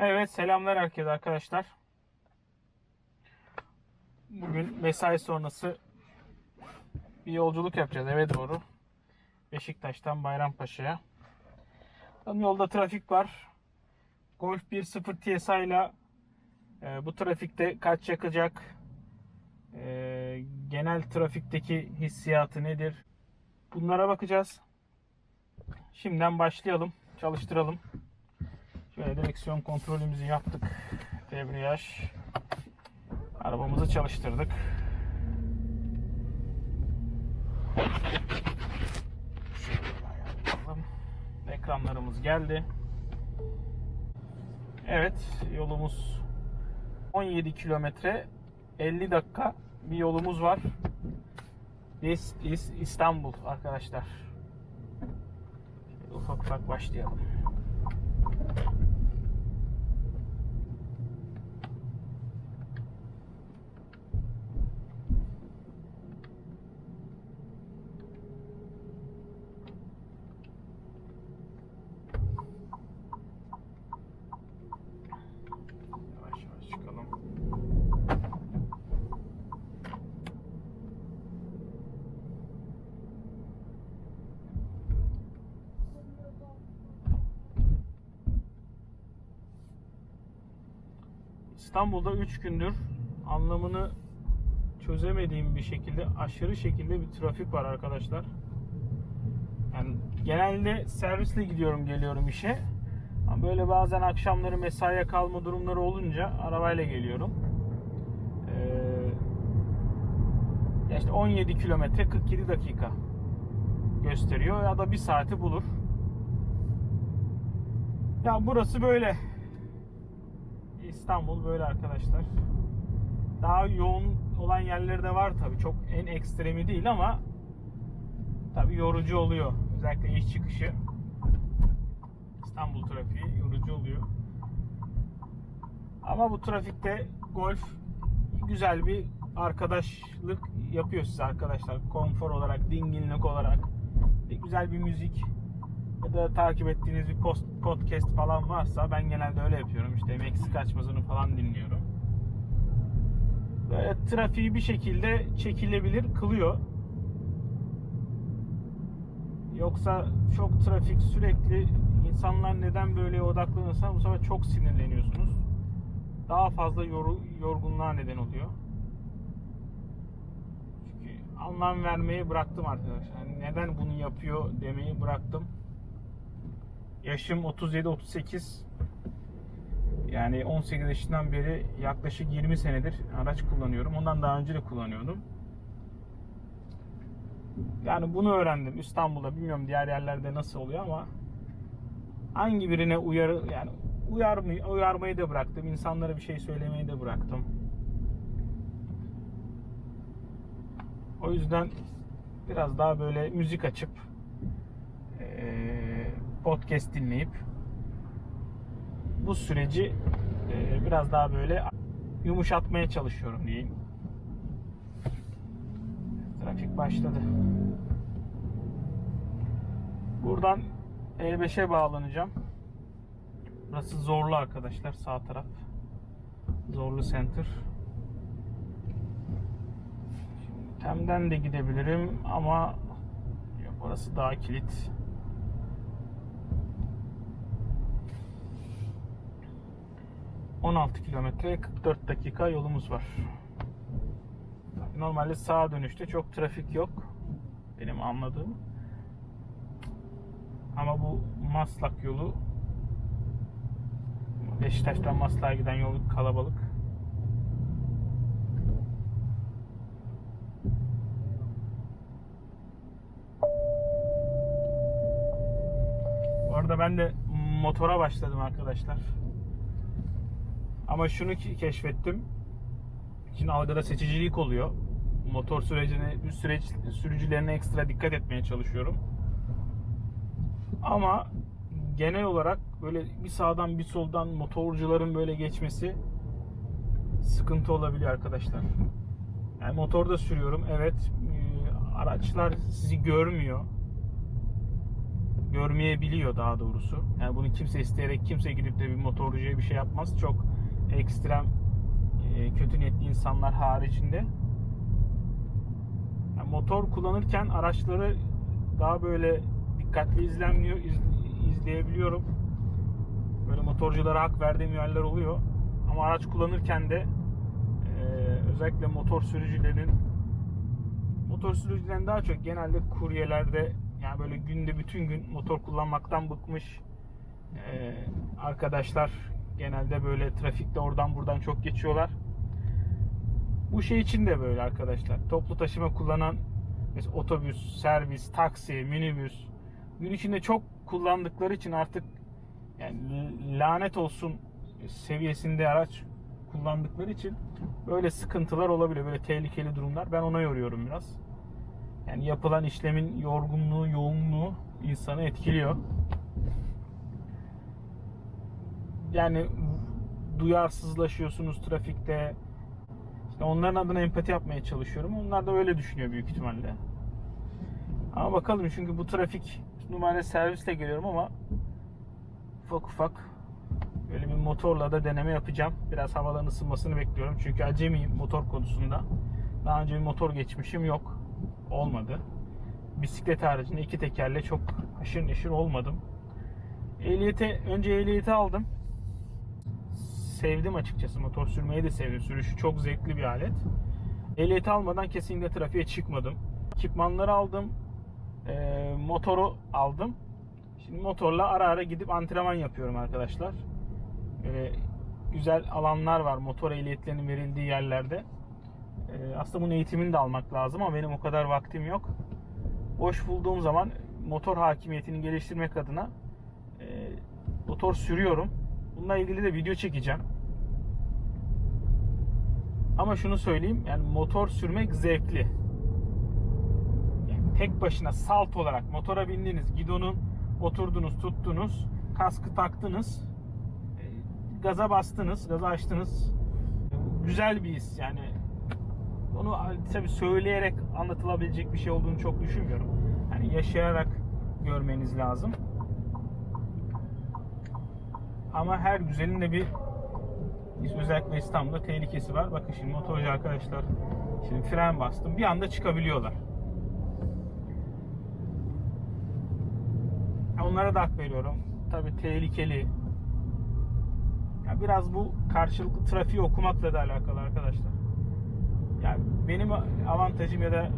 Evet selamlar herkese arkadaşlar. Bugün mesai sonrası bir yolculuk yapacağız eve doğru. Beşiktaş'tan Bayrampaşa'ya. Yolda trafik var. Golf 1.0 TSI ile e, bu trafikte kaç yakacak? E, genel trafikteki hissiyatı nedir? Bunlara bakacağız. Şimdiden başlayalım. Çalıştıralım. Şöyle direksiyon kontrolümüzü yaptık. Debriyaj. Arabamızı çalıştırdık. Ekranlarımız geldi. Evet, yolumuz 17 kilometre 50 dakika bir yolumuz var. This is İstanbul arkadaşlar. Ufak ufak başlayalım. İstanbul'da 3 gündür anlamını çözemediğim bir şekilde aşırı şekilde bir trafik var arkadaşlar. Yani genelde servisle gidiyorum geliyorum işe. Ama böyle bazen akşamları mesaiye kalma durumları olunca arabayla geliyorum. Ee, işte 17 kilometre 47 dakika gösteriyor ya da bir saati bulur. Ya burası böyle. İstanbul böyle arkadaşlar. Daha yoğun olan yerleri de var tabii. Çok en ekstremi değil ama tabii yorucu oluyor. Özellikle iş çıkışı. İstanbul trafiği yorucu oluyor. Ama bu trafikte Golf güzel bir arkadaşlık yapıyor size arkadaşlar. Konfor olarak, dinginlik olarak. Güzel bir müzik ya da takip ettiğiniz bir post, podcast falan varsa ben genelde öyle yapıyorum. İşte Meksika açmasını falan dinliyorum. Böyle trafiği bir şekilde çekilebilir kılıyor. Yoksa çok trafik sürekli insanlar neden böyle odaklanırsa bu sefer çok sinirleniyorsunuz. Daha fazla yoru, yorgunluğa neden oluyor. Çünkü anlam vermeyi bıraktım arkadaşlar. Yani neden bunu yapıyor demeyi bıraktım. Yaşım 37-38. Yani 18 yaşından beri yaklaşık 20 senedir araç kullanıyorum. Ondan daha önce de kullanıyordum. Yani bunu öğrendim İstanbul'da. Bilmiyorum diğer yerlerde nasıl oluyor ama hangi birine uyarı yani uyarmayı, uyarmayı da bıraktım. İnsanlara bir şey söylemeyi de bıraktım. O yüzden biraz daha böyle müzik açıp podcast dinleyip bu süreci eee, biraz daha böyle yumuşatmaya çalışıyorum diyeyim. Trafik başladı. Buradan E5'e bağlanacağım. Burası zorlu arkadaşlar sağ taraf. Zorlu center. Tem'den de gidebilirim ama yok orası daha kilit. ...16 kilometre 44 dakika yolumuz var. Normalde sağa dönüşte çok trafik yok. Benim anladığım. Ama bu Maslak yolu Beşiktaş'tan Maslak'a giden yol kalabalık. Bu arada ben de motora başladım arkadaşlar. Ama şunu ki- keşfettim. Şimdi algıda seçicilik oluyor. Motor sürecine, süreç sürücülerine ekstra dikkat etmeye çalışıyorum. Ama genel olarak böyle bir sağdan bir soldan motorcuların böyle geçmesi sıkıntı olabiliyor arkadaşlar. Yani motorda sürüyorum. Evet, e, araçlar sizi görmüyor. görmeyebiliyor daha doğrusu. Yani bunu kimse isteyerek kimse gidip de bir motorcuya bir şey yapmaz. Çok ekstrem e, kötü niyetli insanlar haricinde. Yani motor kullanırken araçları daha böyle dikkatli izlenmiyor, iz- izleyebiliyorum. Böyle motorculara hak verdiğim yerler oluyor. Ama araç kullanırken de e, özellikle motor sürücülerin motor sürücülerin daha çok genelde kuryelerde yani böyle günde bütün gün motor kullanmaktan bıkmış e, arkadaşlar genelde böyle trafikte oradan buradan çok geçiyorlar. Bu şey için de böyle arkadaşlar. Toplu taşıma kullanan mesela otobüs, servis, taksi, minibüs gün içinde çok kullandıkları için artık yani lanet olsun seviyesinde araç kullandıkları için böyle sıkıntılar olabiliyor. Böyle tehlikeli durumlar. Ben ona yoruyorum biraz. Yani yapılan işlemin yorgunluğu, yoğunluğu insanı etkiliyor. Yani duyarsızlaşıyorsunuz trafikte. İşte onların adına empati yapmaya çalışıyorum. Onlar da öyle düşünüyor büyük ihtimalle. Ama bakalım çünkü bu trafik numara servisle geliyorum ama ufak ufak böyle bir motorla da deneme yapacağım. Biraz havaların ısınmasını bekliyorum. Çünkü acemiyim motor konusunda. Daha önce bir motor geçmişim yok. Olmadı. Bisiklet haricinde iki tekerle çok haşır neşir olmadım. Ehliyete, önce ehliyeti aldım. Sevdim açıkçası. Motor sürmeyi de sevdim. Sürüşü çok zevkli bir alet. Ehliyeti almadan kesinlikle trafiğe çıkmadım. Ekipmanları aldım. Ee, motoru aldım. Şimdi motorla ara ara gidip antrenman yapıyorum arkadaşlar. Böyle güzel alanlar var motor ehliyetlerinin verildiği yerlerde. Ee, aslında bunun eğitimini de almak lazım ama benim o kadar vaktim yok. Boş bulduğum zaman motor hakimiyetini geliştirmek adına e, motor sürüyorum. Bununla ilgili de video çekeceğim. Ama şunu söyleyeyim yani motor sürmek zevkli. Yani tek başına salt olarak motora bindiniz, gidonun oturdunuz, tuttunuz, kaskı taktınız, e, gaza bastınız, gaza açtınız. Güzel bir his yani. Onu tabii söyleyerek anlatılabilecek bir şey olduğunu çok düşünmüyorum. Yani yaşayarak görmeniz lazım. Ama her güzelin de bir özellikle İstanbul'da tehlikesi var. Bakın şimdi motorcu arkadaşlar şimdi fren bastım. Bir anda çıkabiliyorlar. Onlara da hak veriyorum. Tabii tehlikeli. Ya biraz bu karşılıklı trafiği okumakla da alakalı arkadaşlar. Yani benim avantajım ya da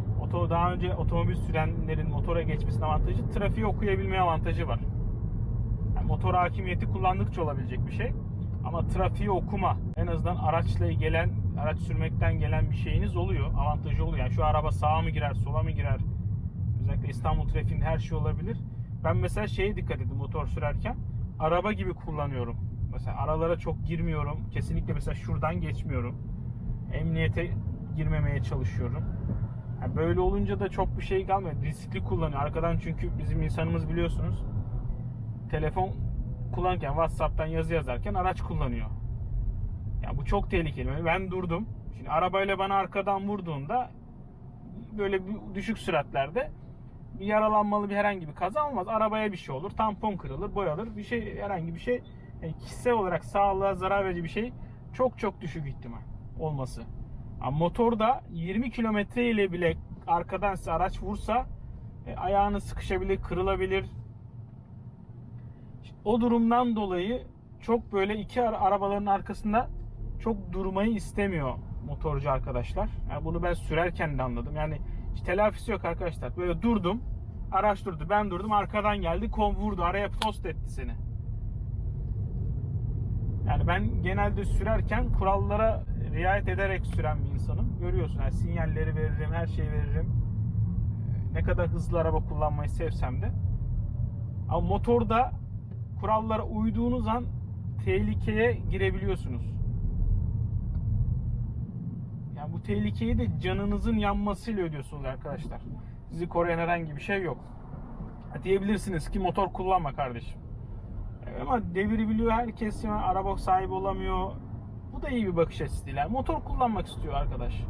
daha önce otomobil sürenlerin motora geçmesinin avantajı trafiği okuyabilme avantajı var. Motor hakimiyeti kullandıkça olabilecek bir şey. Ama trafiği okuma en azından araçla gelen araç sürmekten gelen bir şeyiniz oluyor. Avantajı oluyor. Yani şu araba sağa mı girer, sola mı girer? Özellikle İstanbul trafiğinde her şey olabilir. Ben mesela şeye dikkat edin motor sürerken. Araba gibi kullanıyorum. Mesela aralara çok girmiyorum. Kesinlikle mesela şuradan geçmiyorum. Emniyete girmemeye çalışıyorum. Yani böyle olunca da çok bir şey kalmıyor. Riskli kullanıyor. Arkadan çünkü bizim insanımız biliyorsunuz telefon kullanırken WhatsApp'tan yazı yazarken araç kullanıyor. Ya bu çok tehlikeli. Ben durdum. Şimdi arabayla bana arkadan vurduğunda böyle bir düşük süratlerde bir yaralanmalı bir herhangi bir kaza olmaz. Arabaya bir şey olur. Tampon kırılır, boyalır. Bir şey herhangi bir şey yani kişisel olarak sağlığa zarar verici bir şey çok çok düşük ihtimal olması. Ama motorda 20 kilometre ile bile arkadan size araç vursa e, ayağını sıkışabilir, kırılabilir. O durumdan dolayı çok böyle iki ara- arabaların arkasında çok durmayı istemiyor motorcu arkadaşlar. Yani bunu ben sürerken de anladım. Yani hiç telafisi yok arkadaşlar. Böyle durdum. Araç durdu. Ben durdum. Arkadan geldi. Kom vurdu. Araya post etti seni. Yani ben genelde sürerken kurallara riayet ederek süren bir insanım. Görüyorsun yani sinyalleri veririm, her şeyi veririm. Ne kadar hızlı araba kullanmayı sevsem de. Ama motorda kurallara uyduğunuz an tehlikeye girebiliyorsunuz. Yani bu tehlikeyi de canınızın yanmasıyla ödüyorsunuz arkadaşlar. Sizi koruyan herhangi bir şey yok. Diyebilirsiniz ki motor kullanma kardeşim. Ama deviri biliyor herkes ya, araba sahibi olamıyor. Bu da iyi bir bakış açısı değil. Yani motor kullanmak istiyor arkadaş.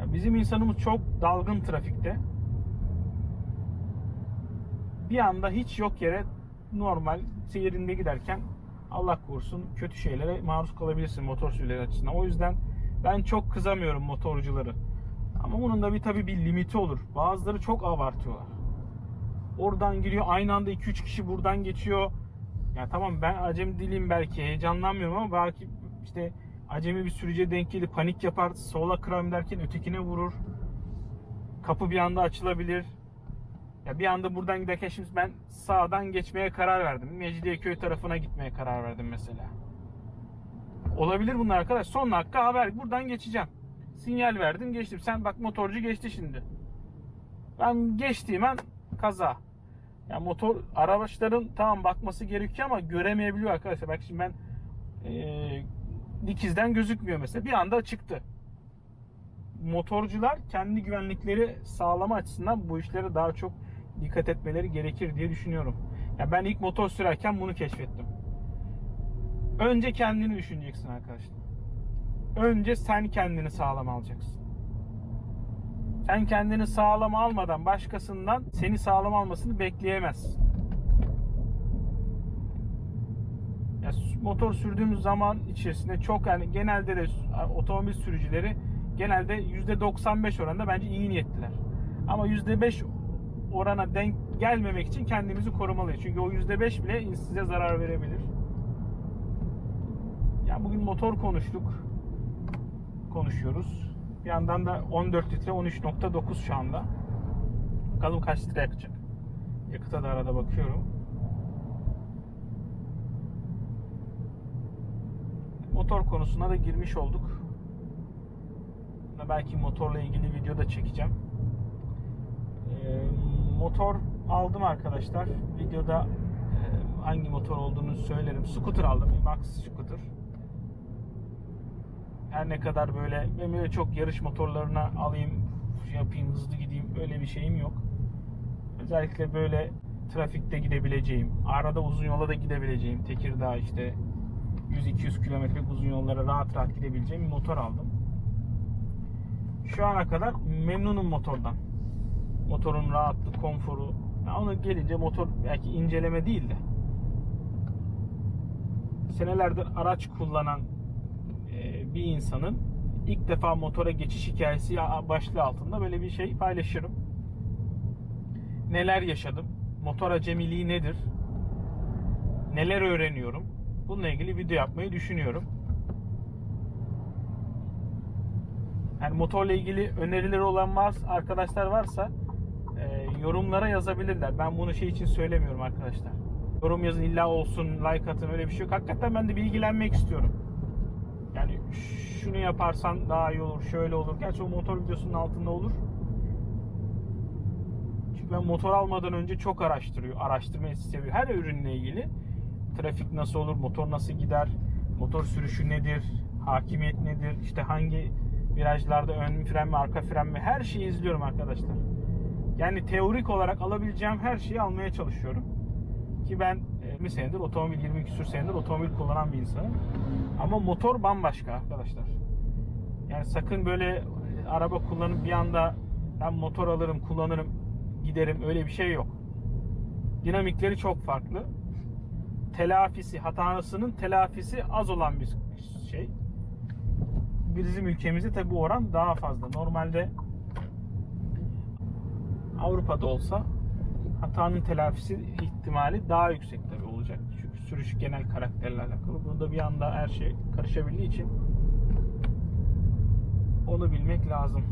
Ya bizim insanımız çok dalgın trafikte. bir anda hiç yok yere normal seyrinde giderken Allah korusun kötü şeylere maruz kalabilirsin motor sürüleri açısından. O yüzden ben çok kızamıyorum motorcuları. Ama bunun da bir tabii bir limiti olur. Bazıları çok abartıyorlar. Oradan giriyor aynı anda 2-3 kişi buradan geçiyor. Ya tamam ben acemi dileyim belki heyecanlanmıyorum ama belki işte acemi bir sürücüye denk gelip panik yapar sola kıram derken ötekine vurur. Kapı bir anda açılabilir. Ya bir anda buradan giderken şimdi ben sağdan geçmeye karar verdim. Mecidiyeköy tarafına gitmeye karar verdim mesela. Olabilir bunlar arkadaş. Son dakika haber buradan geçeceğim. Sinyal verdim geçtim. Sen bak motorcu geçti şimdi. Ben geçtiğim an kaza. Ya motor araçların tamam bakması gerekiyor ama göremeyebiliyor arkadaşlar. Bak şimdi ben eee, dikizden gözükmüyor mesela. Bir anda çıktı. Motorcular kendi güvenlikleri sağlama açısından bu işlere daha çok dikkat etmeleri gerekir diye düşünüyorum. Ya ben ilk motor sürerken bunu keşfettim. Önce kendini düşüneceksin arkadaşlar. Önce sen kendini sağlam alacaksın. Sen kendini sağlam almadan başkasından seni sağlam almasını bekleyemezsin. Ya motor sürdüğümüz zaman içerisinde çok yani genelde de otomobil sürücüleri genelde %95 oranında bence iyi niyetliler. Ama %5 orana denk gelmemek için kendimizi korumalıyız. Çünkü o %5 bile size zarar verebilir. Ya bugün motor konuştuk. Konuşuyoruz. Bir yandan da 14 litre 13.9 şu anda. Bakalım kaç litre yakacak. Yakıta da arada bakıyorum. Motor konusuna da girmiş olduk. Belki motorla ilgili video da çekeceğim. Ee, motor aldım arkadaşlar. Videoda e, hangi motor olduğunu söylerim. Scooter aldım. Max Scooter. Her ne kadar böyle ben böyle çok yarış motorlarına alayım, yapayım, hızlı gideyim öyle bir şeyim yok. Özellikle böyle trafikte gidebileceğim, arada uzun yola da gidebileceğim, Tekirdağ işte 100-200 kilometrelik uzun yollara rahat rahat gidebileceğim bir motor aldım. Şu ana kadar memnunum motordan. Motorun rahatlığı, konforu. Ya onu gelince motor belki inceleme değil de senelerdir araç kullanan e, bir insanın ilk defa motora geçiş hikayesi başlığı altında böyle bir şey paylaşırım. Neler yaşadım? Motor acemiliği nedir? Neler öğreniyorum? Bununla ilgili video yapmayı düşünüyorum. Yani motorla ilgili önerileri olan var, arkadaşlar varsa e, yorumlara yazabilirler. Ben bunu şey için söylemiyorum arkadaşlar. Yorum yazın illa olsun, like atın öyle bir şey yok. Hakikaten ben de bilgilenmek istiyorum. Yani şunu yaparsan daha iyi olur, şöyle olur. Gerçi o motor videosunun altında olur. Çünkü ben motor almadan önce çok araştırıyor, araştırmayı seviyor. Her ürünle ilgili trafik nasıl olur, motor nasıl gider, motor sürüşü nedir, hakimiyet nedir, işte hangi virajlarda ön fren mi, arka fren mi her şeyi izliyorum arkadaşlar. Yani teorik olarak alabileceğim her şeyi almaya çalışıyorum. Ki ben 20 senedir otomobil, 20 küsur senedir otomobil kullanan bir insanım. Ama motor bambaşka arkadaşlar. Yani sakın böyle araba kullanıp bir anda ben motor alırım, kullanırım, giderim öyle bir şey yok. Dinamikleri çok farklı. Telafisi, hatasının telafisi az olan bir şey. Bizim ülkemizde tabi bu oran daha fazla. Normalde Avrupa'da olsa hatanın telafisi ihtimali daha yüksek tabi olacak. Çünkü sürüş genel karakterle alakalı. Burada bir anda her şey karışabildiği için onu bilmek lazım.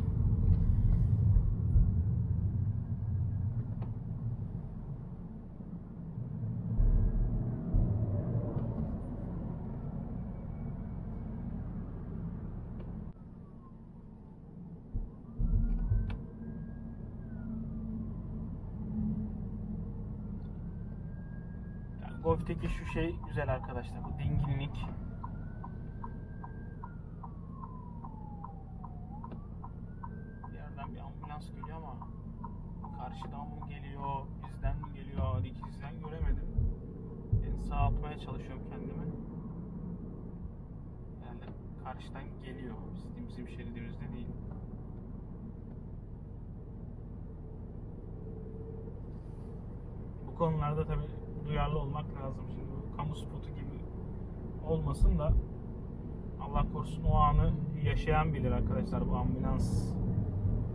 Yani Golf'teki şu şey güzel arkadaşlar. Bu dinginlik. Yerden bir ambulans geliyor ama karşıdan mı geliyor, bizden mi geliyor, ikizden göremedim. Ben sağa atmaya çalışıyorum kendimi. Herhalde karşıdan geliyor. Bizim, bizim şeridimizde değil. Bu konularda tabi duyarlı olmak lazım. Şimdi bu kamu spotu gibi olmasın da Allah korusun o anı yaşayan bilir arkadaşlar. Bu ambulans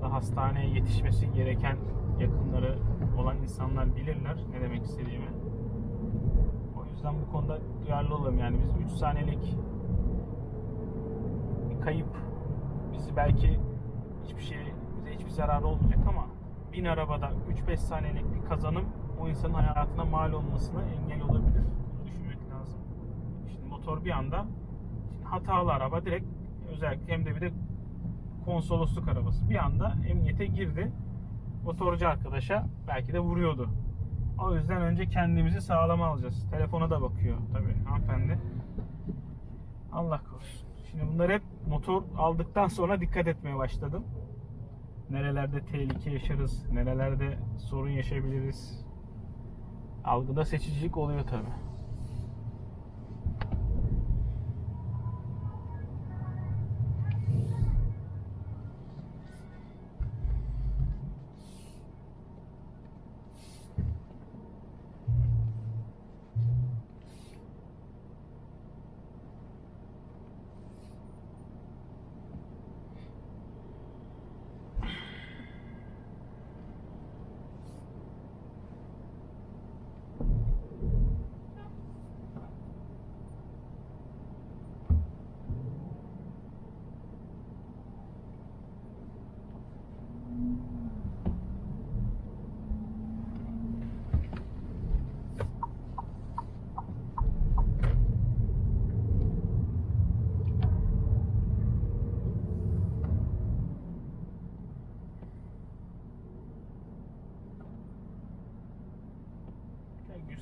da hastaneye yetişmesi gereken yakınları olan insanlar bilirler ne demek istediğimi. O yüzden bu konuda duyarlı olalım. Yani biz 3 saniyelik bir kayıp bizi belki hiçbir şey bize hiçbir zararı olmayacak ama bin arabada 3-5 saniyelik bir kazanım o insanın hayatına mal olmasına engel olabilir. Bunu düşünmek lazım. Şimdi motor bir anda şimdi hatalı araba direkt özellikle hem de bir de konsolosluk arabası bir anda emniyete girdi. Motorcu arkadaşa belki de vuruyordu. O yüzden önce kendimizi sağlama alacağız. Telefona da bakıyor tabii hanımefendi. Allah korusun. Şimdi bunlar hep motor aldıktan sonra dikkat etmeye başladım. Nerelerde tehlike yaşarız, nerelerde sorun yaşayabiliriz. Algıda seçicilik oluyor tabii.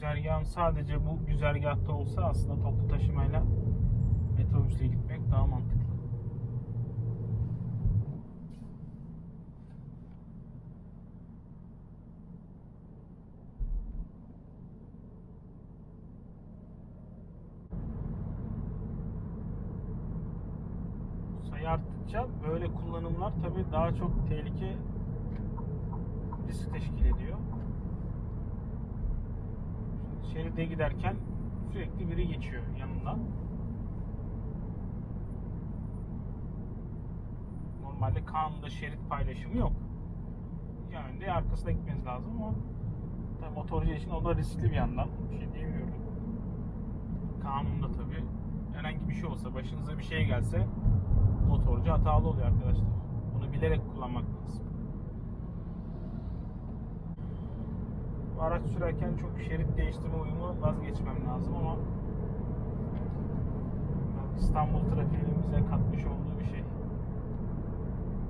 Güzergahım sadece bu güzergahta olsa aslında toplu taşımayla metrobüsle gitmek daha mantıklı. Sayı arttıkça böyle kullanımlar tabii daha çok tehlike risk teşkil ediyor. Şeride giderken sürekli biri geçiyor yanından. Normalde kanunda şerit paylaşımı yok. Yani de arkasına gitmeniz lazım ama tabii motorcu için o da riskli bir yandan. Bir şey diyemiyorum. Kanunda tabii herhangi bir şey olsa, başınıza bir şey gelse motorcu hatalı oluyor arkadaşlar. Bunu bilerek kullanmak lazım. Bu araç sürerken çok şerit değiştirme uyumu vazgeçmem lazım ama İstanbul trafiğinin bize katmış olduğu bir şey.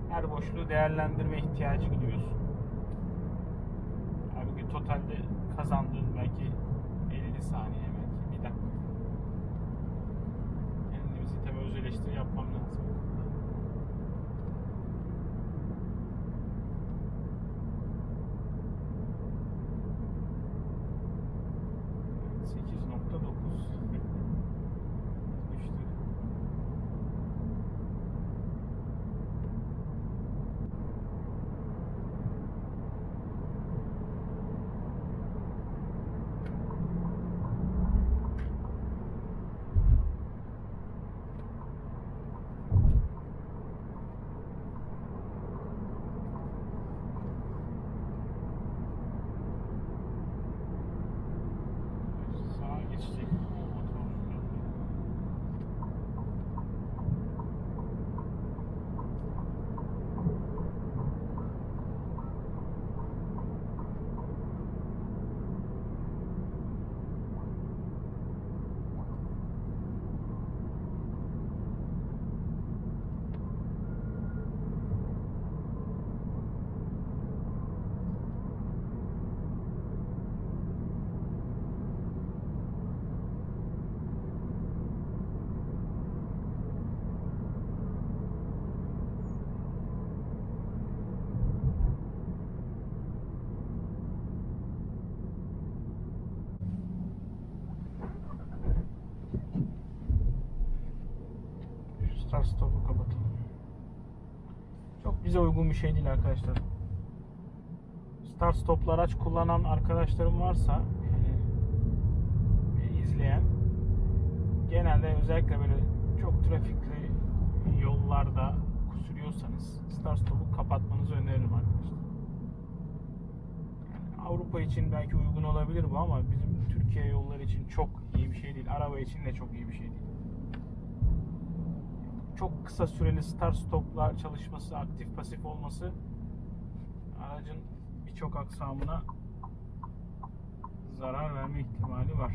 Her boşluğu değerlendirme ihtiyacı gidiyoruz. Halbuki totalde kazandığın belki 50 saniye belki bir dakika. Kendimizi tabii öz eleştiri yapmam lazım. 8.9 düştü. Sağa geçecek. O motor. Şu Start stop'u kapatalım. Çok bize uygun bir şey değil arkadaşlar. start stoplu araç kullanan arkadaşlarım varsa e, izleyen genelde özellikle böyle çok trafikli yollarda kusuruyorsanız start stopu kapatmanızı öneririm arkadaşlar. Avrupa için belki uygun olabilir bu ama bizim Türkiye yolları için çok iyi bir şey değil. Araba için de çok iyi bir şey değil. Çok kısa süreli start stopla çalışması, aktif pasif olması aracın birçok aksamına zarar verme ihtimali var.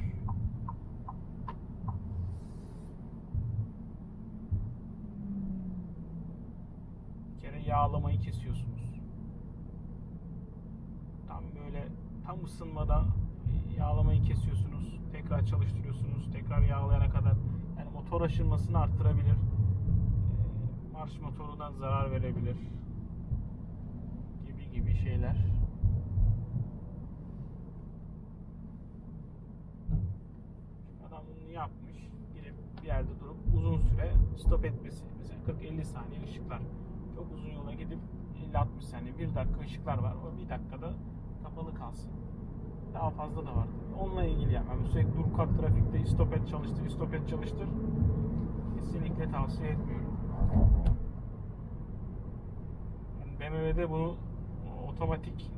Bir kere yağlamayı kesiyorsunuz. Tam böyle tam ısınmadan yağlamayı kesiyorsunuz. Tekrar çalıştırıyorsunuz. Tekrar yağlayana kadar yani motor aşınmasını arttırabilir. Marş motoruna zarar verebilir. Gibi gibi şeyler. Adam bunu yapmış. Girip bir yerde durup uzun süre stop etmesi. Mesela 40-50 saniye ışıklar. Çok uzun yola gidip 50-60 saniye, 1 dakika ışıklar var. O bir dakikada kapalı kalsın. Daha fazla da var. Onunla ilgili yani. yani sürekli dur kalk trafikte stop et çalıştır, stop et çalıştır. Kesinlikle tavsiye etmiyorum. BMW'de bunu otomatik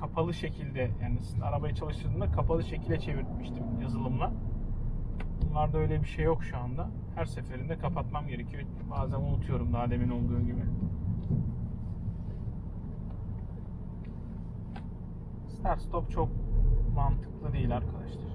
kapalı şekilde yani sizin arabayı çalıştırdığında kapalı şekilde çevirmiştim yazılımla. Bunlarda öyle bir şey yok şu anda. Her seferinde kapatmam gerekiyor. Bazen unutuyorum daha demin olduğu gibi. Start stop çok mantıklı değil arkadaşlar.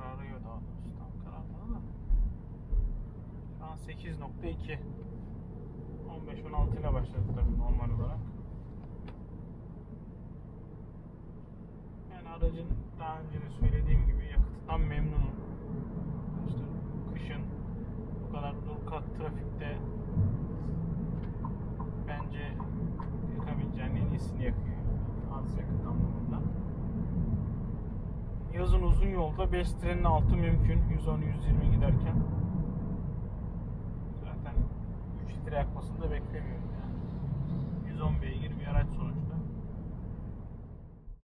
Kararıyor daha doğrusu. Tam kararmadı da. Şu an 8.2. 15-16 ile başladı tabii normal olarak. Yani aracın daha önce de söylediğim gibi yakıtından memnunum. İşte kışın bu kadar dur kalk trafikte bence yakabileceğin en iyisini yakıyor. Az yakıt anlamında. Yazın uzun yolda 5 litrenin altı mümkün. 110-120 giderken. Zaten 3 litre yakmasını da beklemiyorum yani. 110 beygir bir araç sonuçta.